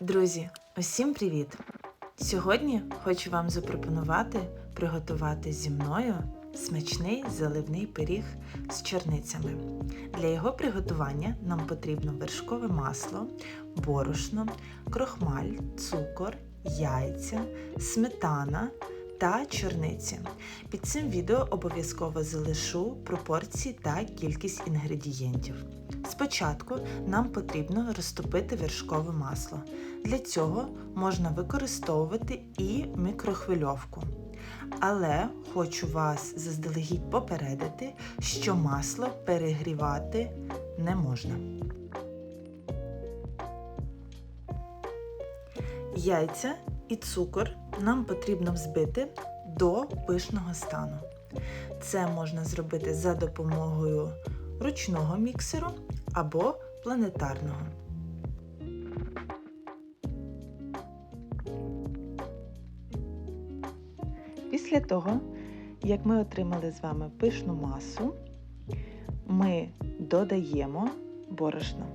Друзі, усім привіт! Сьогодні хочу вам запропонувати приготувати зі мною смачний заливний пиріг з чорницями. Для його приготування нам потрібно вершкове масло, борошно, крохмаль, цукор, яйця, сметана та чорниці. Під цим відео обов'язково залишу пропорції та кількість інгредієнтів. Спочатку нам потрібно розтопити вершкове масло. Для цього можна використовувати і мікрохвильовку. Але хочу вас заздалегідь попередити, що масло перегрівати не можна. Яйця і цукор нам потрібно взбити до пишного стану. Це можна зробити за допомогою ручного міксеру або планетарного. Після того, як ми отримали з вами пишну масу, ми додаємо борошно.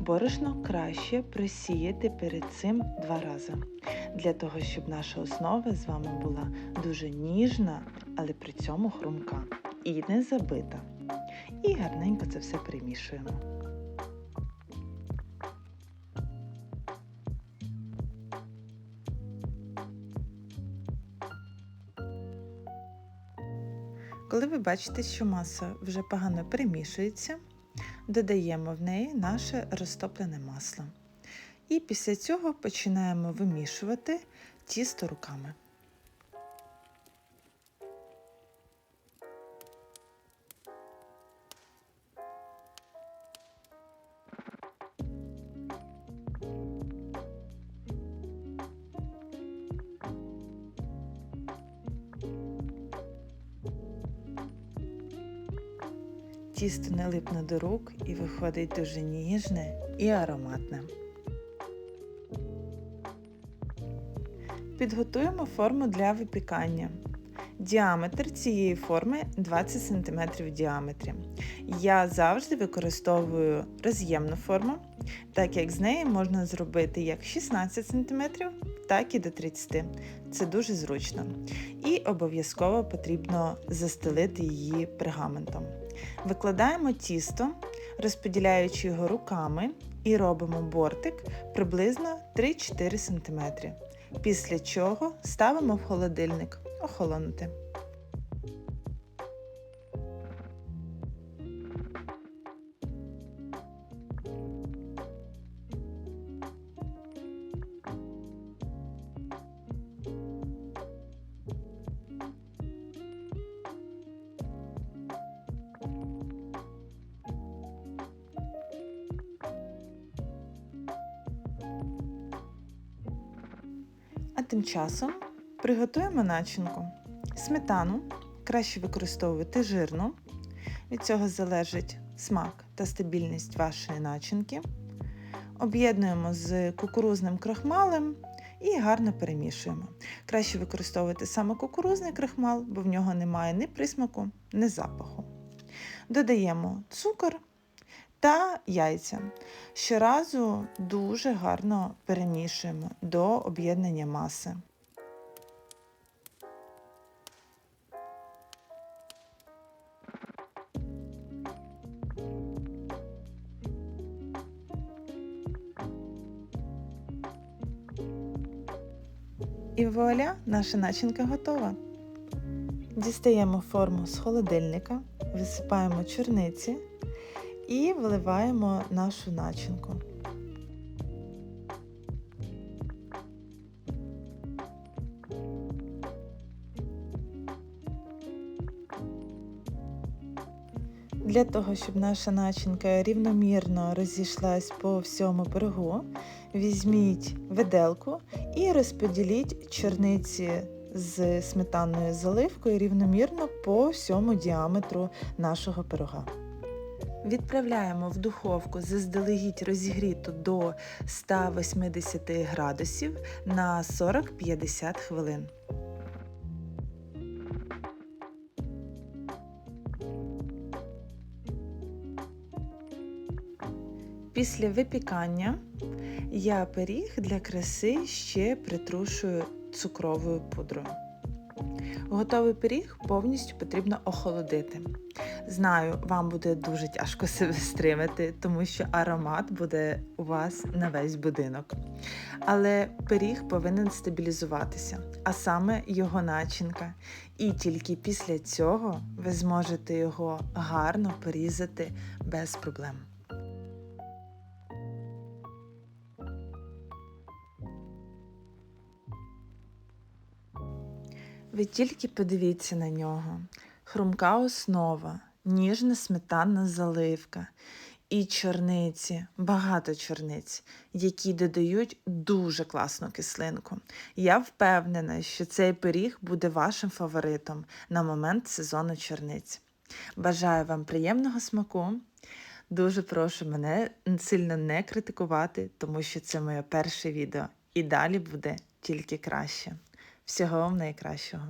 Борошно краще просіяти перед цим два рази, для того, щоб наша основа з вами була дуже ніжна, але при цьому хрумка і не забита. І гарненько це все перемішуємо. Коли ви бачите, що маса вже погано перемішується, додаємо в неї наше розтоплене масло. І після цього починаємо вимішувати тісто руками. Тісто не липне до рук і виходить дуже ніжне і ароматне. Підготуємо форму для випікання. Діаметр цієї форми 20 см в діаметрі. Я завжди використовую роз'ємну форму, так як з неї можна зробити як 16 см, так і до 30 Це дуже зручно. І обов'язково потрібно застелити її пергаментом. Викладаємо тісто, розподіляючи його руками, і робимо бортик приблизно 3-4 см. Після чого ставимо в холодильник охолонути. Тим часом приготуємо начинку. Сметану краще використовувати жирну. Від цього залежить смак та стабільність вашої начинки. Об'єднуємо з кукурузним крахмалем і гарно перемішуємо. Краще використовувати саме кукурузний крахмал, бо в нього немає ні присмаку, ні запаху. Додаємо цукор та яйця. Щоразу дуже гарно перемішуємо до об'єднання маси. І вуаля, наша начинка готова. Дістаємо форму з холодильника, висипаємо чорниці і вливаємо нашу начинку. Для того, щоб наша начинка рівномірно розійшлась по всьому пирогу, візьміть виделку і розподіліть чорниці з сметанною заливкою рівномірно по всьому діаметру нашого пирога. Відправляємо в духовку заздалегідь розігріту до 180 градусів на 40-50 хвилин. Після випікання Я пиріг для краси ще притрушую цукровою пудрою. Готовий пиріг повністю потрібно охолодити. Знаю, вам буде дуже тяжко себе стримати, тому що аромат буде у вас на весь будинок. Але пиріг повинен стабілізуватися, а саме його начинка. І тільки після цього ви зможете його гарно порізати без проблем. Ви тільки подивіться на нього. Хрумка основа, ніжна сметанна заливка і чорниці, багато чорниць, які додають дуже класну кислинку. Я впевнена, що цей пиріг буде вашим фаворитом на момент сезону чорниць. Бажаю вам приємного смаку. Дуже прошу мене сильно не критикувати, тому що це моє перше відео. І далі буде тільки краще. Всього вам найкращого.